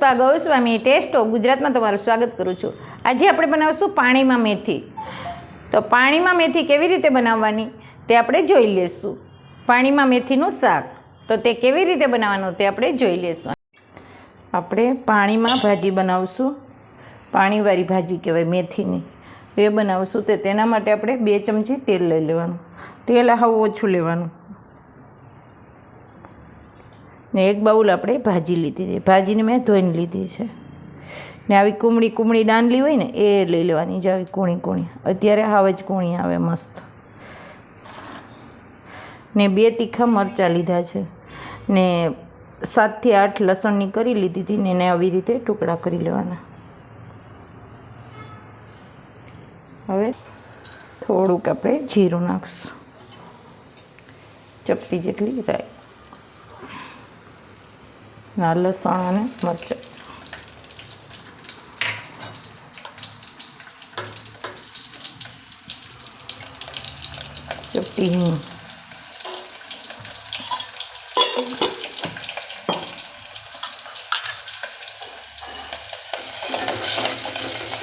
સ્વા Goswami test ગુજરાતમાં તમારું સ્વાગત કરું છું. આજે આપણે બનાવશું પાણીમાં મેથી. તો પાણીમાં મેથી કેવી રીતે બનાવવાની? તે આપણે જોઈ લઈશું પાણીમાં મેથીનું શાક. તો તે કેવી રીતે બનાવવાનું તે આપણે જોઈ લઈશું આપણે પાણીમાં ભાજી બનાવશું. પાણીવાળી ભાજી કહેવાય મેથીની. એ બનાવશું તે તેના માટે આપણે બે ચમચી તેલ લઈ લેવાનું. તેલ હાવ ઓછું લેવાનું. ને એક બાઉલ આપણે ભાજી લીધી છે. ભાજીને મેં ધોઈને લીધી છે. ને આવી કુમળી કુમળી દાંડલી હોય ને, એ લઈ લેવાની જે આવી કૂણી કૂણી. અત્યારે હાવ જ કૂણી આવે મસ્ત. ને બે તીખા મરચાં લીધા છે. ને સાતથી આઠ લસણની કરી લીધી હતી ને એને આવી રીતે ટુકડા કરી લેવાના. હવે થોડુંક આપણે જીરું નાખશું. ચપટી જેટલી રાઈ. ના લસણ અને મરચાં ચપટી હિંગ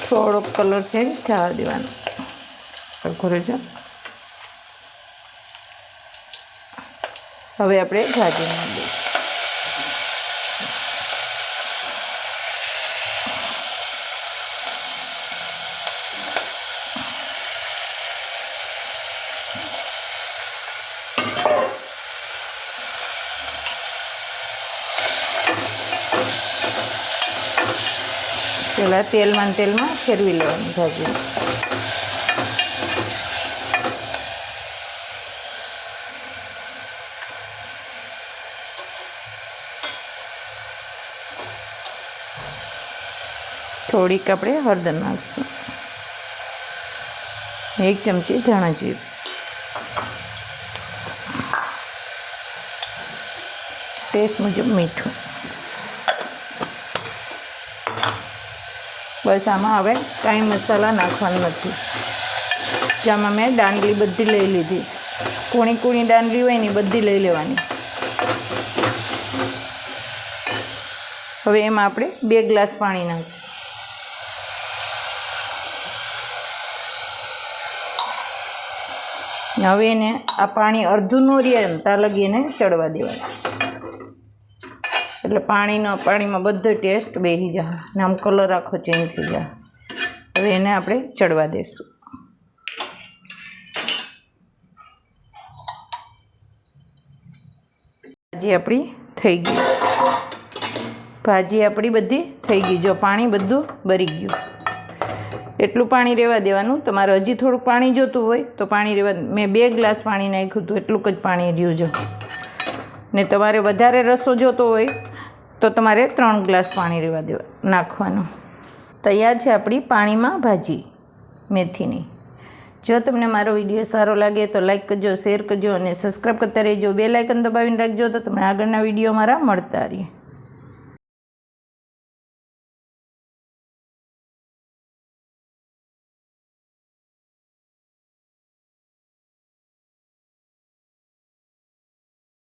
થોડોક કલર ચેન્જ થવા દેવાનો સરખો રહેજો હવે આપણે ભાજી પહેલાં તેલમાં તેલમાં ફેરવી લેવાની ભાજી. થોડીક આપણે હળદર નાખીશું. એક ચમચી ધાણા જીરું. ટેસ્ટ મુજબ મીઠું. બસ આમાં હવે કાંઈ મસાલા નાખવાનું નથી. જેમાં મેં દાંડલી બધી લઈ લીધી. કૂણી કૂણી દાંડલી હોય ને બધી લઈ લેવાની. હવે એમાં આપણે બે ગ્લાસ પાણી નાખીશું. હવે એને આ પાણી અડધું નો રહે ને ત્યાં એને ચડવા દેવાનું. એટલે પાણીનો પાણીમાં બધો ટેસ્ટ બેસી જાય. ને આમ કલર આખો ચેન્જ થઈ જાય. હવે એને આપણે ચડવા દઈશું ભાજી આપણી થઈ ગઈ. ભાજી આપણી બધી થઈ ગઈ. જો પાણી બધું બરી ગયું. એટલું પાણી રહેવા દેવાનું. તમારે હજી થોડુંક પાણી જોતું હોય તો પાણી રહેવા મેં બે ગ્લાસ પાણી નાખ્યું હતું. એટલું જ પાણી રહ્યું જો. ને તમારે વધારે રસો જોતો હોય તો તમારે ત્રણ ગ્લાસ પાણી રહેવા દેવા, નાખવાનું. તૈયાર છે આપણી પાણીમાં ભાજી, મેથીની. જો તમને મારો વીડિયો સારો લાગે તો લાઈક કરજો, શેર કરજો અને સબસ્ક્રાઈબ કરતા રહેજો. બે લાઇકન દબાવીને રાખજો તો તમને આગળના વીડિયો મારા મળતા રહીએ